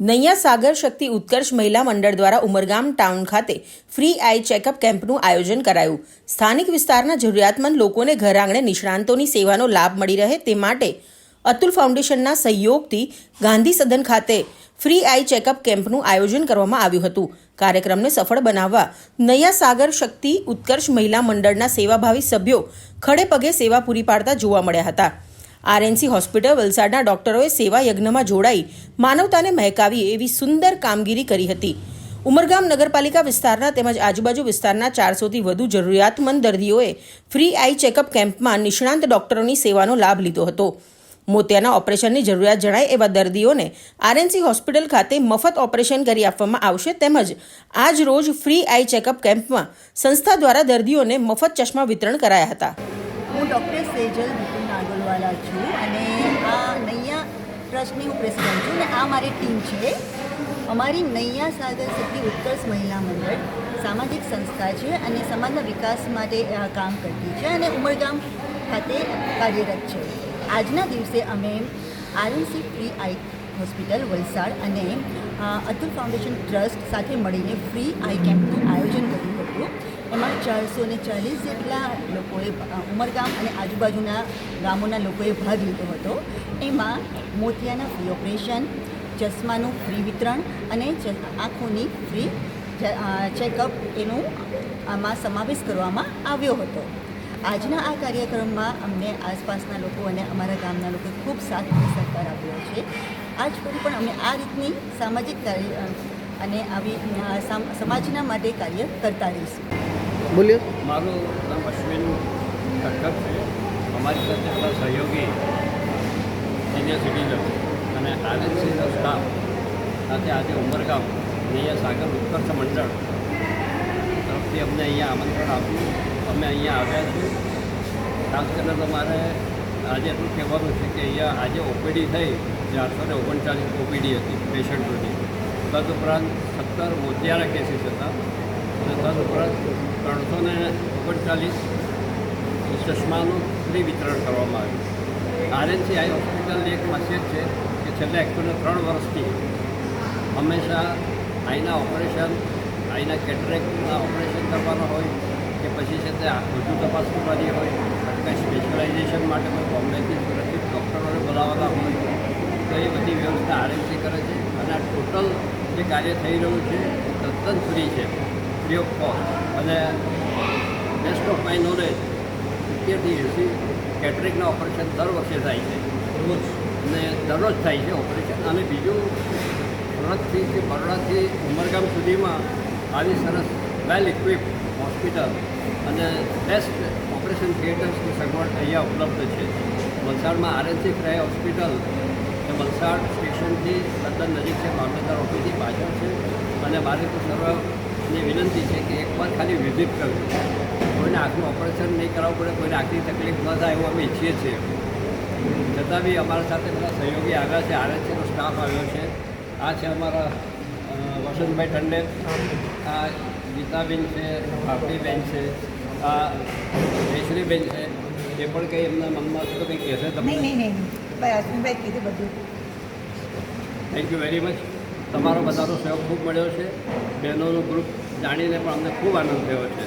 નૈયા સાગર શક્તિ ઉત્કર્ષ મહિલા મંડળ દ્વારા ઉમરગામ ટાઉન ખાતે ફ્રી આઈ ચેકઅપ કેમ્પનું આયોજન કરાયું. સ્થાનિક વિસ્તારના જરૂરિયાતમંદ લોકોને ઘર આંગણે નિષ્ણાંતોની સેવાનો લાભ મળી રહે તે માટે અતુલ ફાઉન્ડેશનના સહયોગથી ગાંધી સદન ખાતે ફ્રી આઈ ચેકઅપ કેમ્પનું આયોજન કરવામાં આવ્યું હતું. કાર્યક્રમને સફળ બનાવવા નૈયા સાગર શક્તિ ઉત્કર્ષ મહિલા મંડળના સેવાભાવી સભ્યો ખડે પગે સેવા પૂરી પાડતા જોવા મળ્યા હતા. આરએનસી હોસ્પિટલ વલસાડના ડોક્ટરોએ સેવા યજ્ઞમાં જોડાઈ માનવતાને મહેકાવી એવી સુંદર કામગીરી કરી હતી. ઉમરગામ નગરપાલિકા વિસ્તારના તેમજ આજુબાજુ વિસ્તારના ચારસોથી વધુ જરૂરિયાતમંદ દર્દીઓએ ફ્રી આઈ ચેકઅપ કેમ્પમાં નિષ્ણાંત ડોક્ટરોની સેવાનો લાભ લીધો હતો. મોતિયાના ઓપરેશનની જરૂરિયાત જણાય એવા દર્દીઓને આરએનસી હોસ્પિટલ ખાતે મફત ઓપરેશન કરી આપવામાં આવશે તેમજ આજ રોજ ફ્રી આઈ ચેકઅપ કેમ્પમાં સંસ્થા દ્વારા દર્દીઓને મફત ચશ્મા વિતરણ કરાયા હતા. હું ડૉક્ટર સેજલ વિપુલ નાગોલવાલા છું અને આ નૈયા ટ્રસ્ટની હું પ્રેસિડેન્ટ છું અને આ મારી ટીમ છે. અમારી નૈયા સાગર સિદ્ધિ ઉત્કર્ષ મહિલા મંડળ સામાજિક સંસ્થા છે અને સમાજના વિકાસ માટે કામ કરતી છે અને ઉમરગામ ખાતે કાર્યરત છે. આજના દિવસે અમે RNC free eye hospital, Valsad અને અતુલ ફાઉન્ડેશન ટ્રસ્ટ સાથે મળીને ફ્રી આઈ કેમ્પનું આયોજન કર્યું હતું. એમાં ચારસો ને ચાલીસ જેટલા લોકોએ ઉમરગામ અને આજુબાજુના ગામોના લોકોએ ભાગ લીધો હતો. એમાં મોતિયાના ફ્રી ઓપરેશન ચશ્માનું ફ્રી વિતરણ અને આંખોની ફ્રી ચેકઅપ એનું આમાં સમાવેશ કરવામાં આવ્યો હતો. આજના આ કાર્યક્રમમાં અમને આસપાસના લોકો અને અમારા ગામના લોકોએ ખૂબ સાથ અને સહકાર આપ્યો છે. આજ સુધી પણ અમે આ રીતની સામાજિક કાર્ય અને આવી સમાજના માટે કાર્ય કરતા રહીશું. બોલ્યો. મારું નામ અશ્વિન ઠક્કર છે. અમારી સાથે બધા સહયોગી સિનિયર સિટીઝન અને આરએનસીનો સ્ટાફ સાથે આજે ઉમરગામ અહીંયા સાગર ઉત્કર્ષ મંડળ તરફથી અમને અહીંયા આમંત્રણ આપ્યું. અમે અહીંયા આવ્યા છીએ. ખાસ કરીને તો મારે આજે એટલું કહેવાનું છે કે અહીંયા આજે ઓપીડી થઈ ચારસો ને ઓગણચાલીસ ઓપીડી હતી પેશન્ટોની તદુપરાંત સત્તર મોતિયારા કેસીસ હતા અને તદુપરાંત ત્રણસો ને ઓગણચાલીસ ચશ્માનું ફ્રી વિતરણ કરવામાં આવ્યું આરએનસી આઈ હોસ્પિટલની એક ખાસિયત છે કે છેલ્લા એકસોને ત્રણ વર્ષથી હંમેશા આઈના ઓપરેશન, આઈના કેટરેક્ટના ઓપરેશન કરવાના હોય કે પછી છે તે વધુ તપાસ કરવાની હોય કંઈ સ્પેશિયલાઇઝેશન માટે કોઈ બોમ્બેથી સુરક્ષિત ડૉક્ટરોને બોલાવવાના હોય, તો એ બધી વ્યવસ્થા આરએનસી કરે છે. અને આ ટોટલ જે કાર્ય થઈ રહ્યું છે, તદ્દન ફ્રી છે ફ્રી ઓફ કોસ્ટ અને બેસ્ટ ઓફ માય નોલેજ સિત્તેરથી એંસી કેટરિંગના ઓપરેશન દર વર્ષે થાય છે. અને દરરોજ થાય છે ઓપરેશન અને બીજું સુરતથી કે બરોડાથી ઉમરગામ સુધીમાં આવી સરસ વેલ ઇક્વિપ હોસ્પિટલ અને બેસ્ટ ઓપરેશન થિયેટર્સની સગવડ અહીંયા ઉપલબ્ધ છે. વલસાડમાં આરએનસી ફ્રાય હોસ્પિટલ એ વલસાડ સ્ટેશનથી તદ્દન નજીક છે મામલતદાર ઓફિસથી પાછળ છે. અને મારે તો સર્વની વિનંતી છે કે એકવાર ખાલી વિઝિટ કરજો. કોઈને આંખનું ઓપરેશન નહીં કરાવવું પડે કોઈને આંખની તકલીફ ન થાય એવું અમે ઈચ્છીએ છીએ. છતાં બી અમારા સાથે બધા સહયોગી આવ્યા છે આરએસસીનો સ્ટાફ આવ્યો છે. આ છે અમારા વસંતભાઈ ટંડેલ આ ગીતાબેન છે ભાભડીબેન છે આ જયશ્રીબેન છે. એ પણ કંઈ એમના મનમાં તો કંઈ કહેશે તમને? નહીં નહીં અશ્વિનભાઈ કીધું બધું. થેન્ક યુ વેરી મચ તમારો બધાનો સહયોગ ખૂબ મળ્યો છે. બહેનોનું ગ્રુપ જાણીને પણ અમને ખૂબ આનંદ થયો છે.